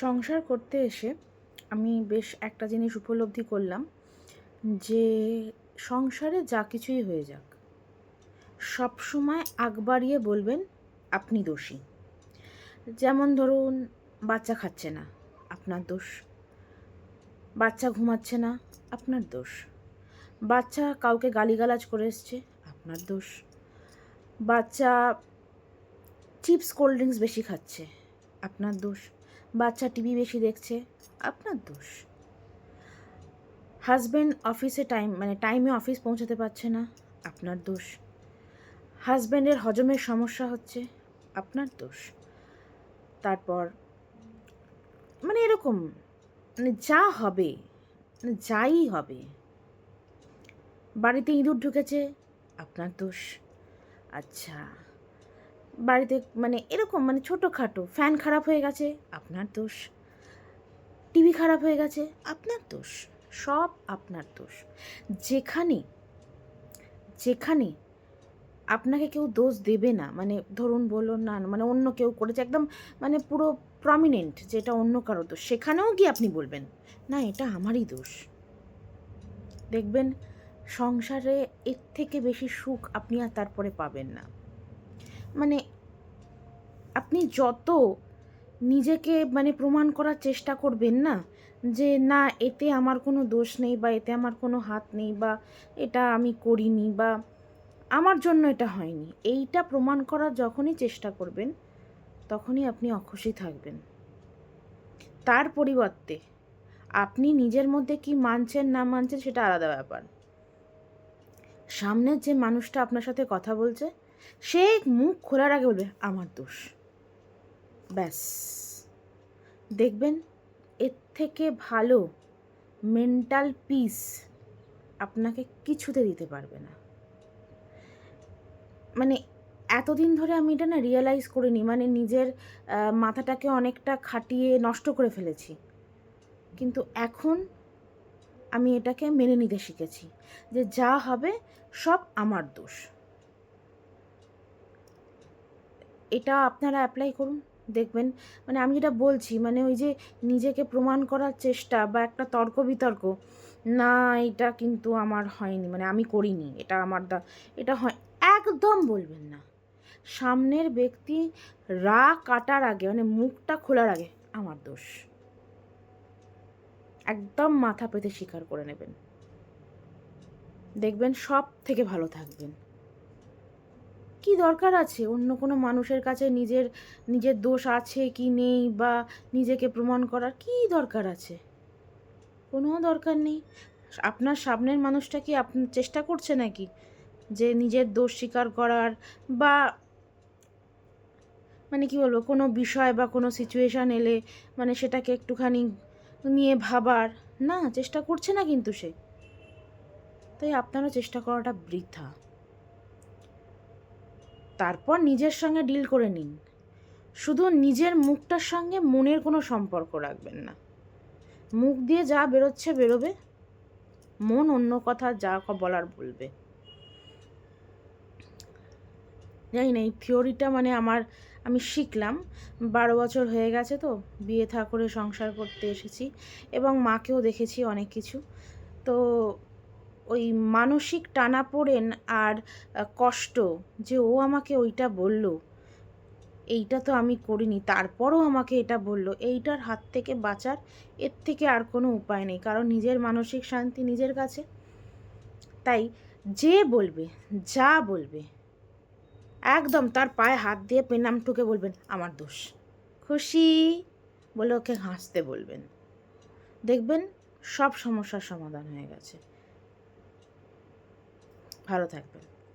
সংসার করতে এসে আমি বেশ একটা জিনিস উপলব্ধি করলাম যে সংসারে যা কিছুই হয়ে যাক, সব সময় আগ বাড়িয়ে বলবেন, আপনি দোষী। যেমন ধরুন, বাচ্চা খাচ্ছে না, আপনার দোষ। বাচ্চা ঘুমাচ্ছে না, আপনার দোষ। বাচ্চা কাউকে গালিগালাজ করে এসছে, আপনার দোষ। বাচ্চা চিপস, কোল্ড ড্রিঙ্কস বেশি খাচ্ছে, আপনার দোষ। বাচ্চা টিভি বেশি দেখছে, আপনার দোষ। হাজব্যান্ড অফিসে টাইম মানে টাইমে অফিস পৌঁছাতে পারছে না, আপনার দোষ। হাজব্যান্ডের হজমের সমস্যা হচ্ছে, আপনার দোষ। তারপর মানে এরকম মানে যা হবে মানে যাই হবে। বাড়িতে ইঁদুর ঢুকেছে, আপনার দোষ। আচ্ছা। বাড়িতে মানে এরকম মানে ছোটোখাটো। ফ্যান খারাপ হয়ে গেছে, আপনার দোষ। টিভি খারাপ হয়ে গেছে, আপনার দোষ। সব আপনার দোষ। যেখানে যেখানে আপনাকে কেউ দোষ দেবে না মানে ধরুন বলল না মানে অন্য কেউ করেছে, একদম মানে পুরো প্রমিনেন্ট যেটা অন্য কারও দোষ, সেখানেও গিয়ে আপনি বলবেন, না, এটা আমারই দোষ। দেখবেন, সংসারে এর থেকে বেশি সুখ আপনি আর তারপরে পাবেন না। মানে আপনি যত নিজেকে মানে প্রমাণ করার চেষ্টা করবেন না যে না, এতে আমার কোনো দোষ নেই বা এতে আমার কোনো হাত নেই বা এটা আমি করিনি বা আমার জন্য এটা হয়নি। এইটা প্রমাণ করার যখনই চেষ্টা করবেন, তখনই আপনি অখুশি থাকবেন। তার পরিবর্তে আপনি নিজের মধ্যে কি মানছেন, না মানছেন সেটা আলাদা ব্যাপার। সামনের যে মানুষটা আপনার সাথে কথা বলছে, সে মুখ খোলার আগে বলবে, আমার দোষ। ব্যাস। দেখবেন, এর থেকে ভালো মেন্টাল পিস আপনাকে কিছুতে দিতে পারবে না। মানে এতদিন ধরে আমি এটা না রিয়েলাইজ করিনি মানে নিজের মাথাটাকে অনেকটা খাটিয়ে নষ্ট করে ফেলেছি। কিন্তু এখন আমি এটাকে মেনে নিতে শিখেছি যে যা হবে সব আমার দোষ। এটা আপনারা অ্যাপ্লাই করুন। দেখবেন মানে আমি যেটা বলছি মানে ওই যে নিজেকে প্রমাণ করার চেষ্টা বা একটা তর্ক বিতর্ক না, এটা কিন্তু আমার হয়নি মানে আমি করিনি, এটা আমার দা, এটা হয়, একদম বলবেন না। সামনের ব্যক্তি রা কাটার আগে মানে মুখটা খোলার আগে আমার দোষ। একদম মাথা পেতে স্বীকার করে নেবেন। দেখবেন সব থেকে ভালো থাকবেন। কি দরকার আছে? অন্য কোনো মানুষের কাছে নিজের নিজের দোষ আছে কি নেই বা নিজেকে প্রমাণ করার কি দরকার আছে? কোনো দরকার নেই। আপনার সামনের মানুষটা কি আপনি চেষ্টা করছে নাকি যে নিজের দোষ স্বীকার করার বা মানে কি বলব, কোনো বিষয় বা কোনো সিচুয়েশান এলে মানে সেটাকে একটুখানি নিয়ে ভাবার? না, চেষ্টা করছে না কিন্তু সে। তাই আপনারও চেষ্টা করাটা বৃথা। তারপর নিজের সঙ্গে ডিল করে নিন। শুধু নিজের মুখটার সঙ্গে মনের কোনো সম্পর্ক রাখবেন না। মুখ দিয়ে যা বেরোচ্ছে বেরোবে, মন অন্য কথা যা বলার বলবে। জানি না, এই থিওরিটা মানে আমার, আমি শিখলাম। বারো বছর হয়ে গেছে তো, বিয়ে থা করে সংসার করতে এসেছি এবং মাকেও দেখেছি অনেক কিছু। তো ওই মানসিক টানা পড়েন আর কষ্ট যে ও আমাকে ওইটা বলল। এইটা তো আমি করিনি, তারপরও আমাকে এটা বলল। এইটার হাত থেকে বাঁচার এর থেকে আর কোনো উপায় নেই, কারণ নিজের মানসিক শান্তি নিজের কাছে। তাই যে বলবে, যা বলবে, একদম তার পায়ে হাত দিয়ে পেনাম ঠুকে বলবেন, আমার দোষ। খুশি বলে ওকে হাসতে বলবেন। দেখবেন সব সমস্যার সমাধান হয়ে গেছে। ভালো থাকবেন।